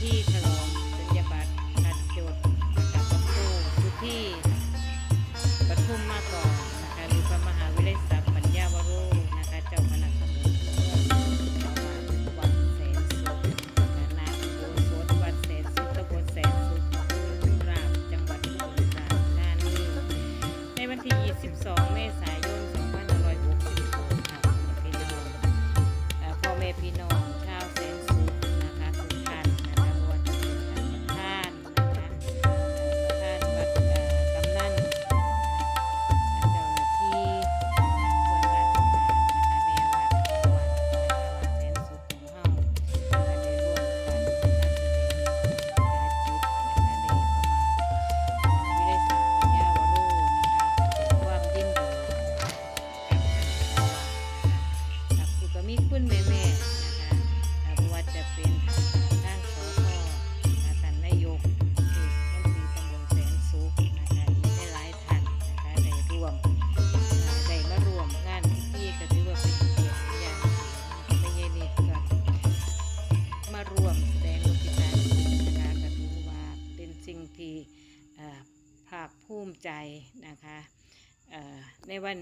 ที่ฉลองสัญญาบัตรนัดจดกับวัดโพสุที่ปทุมมาก่อนนะคะหรือพระมหาวิเลยศักดิ์ปัญญาวโรนะคะเจ้าคณะตำบลเจ้าวัดวัดแสนสุขนายโอสถวัดเสนสุขตำบลแสนสุขราบจังหวัดอุบลราชธานีในวันที่ 22 เมษายน มีคุณแม่แม่นะคะอ่าบ่ว่าจะเป็นทางสพอ่าท่านนายกเทศมนตรีตำบลแสนสุขนะคะอีกหลายท่านนะคะได้ร่วมได้มาร่วมงานพิธีก็ถือว่าเป็นเกียรติอย่างยิ่งไม่ใช่นี่ก็มาร่วมแสดงลูกพิการนะคะก็ถือว่าเป็นสิ่งที่อ่าภาคภูมิใจนะคะเอ่อในวัน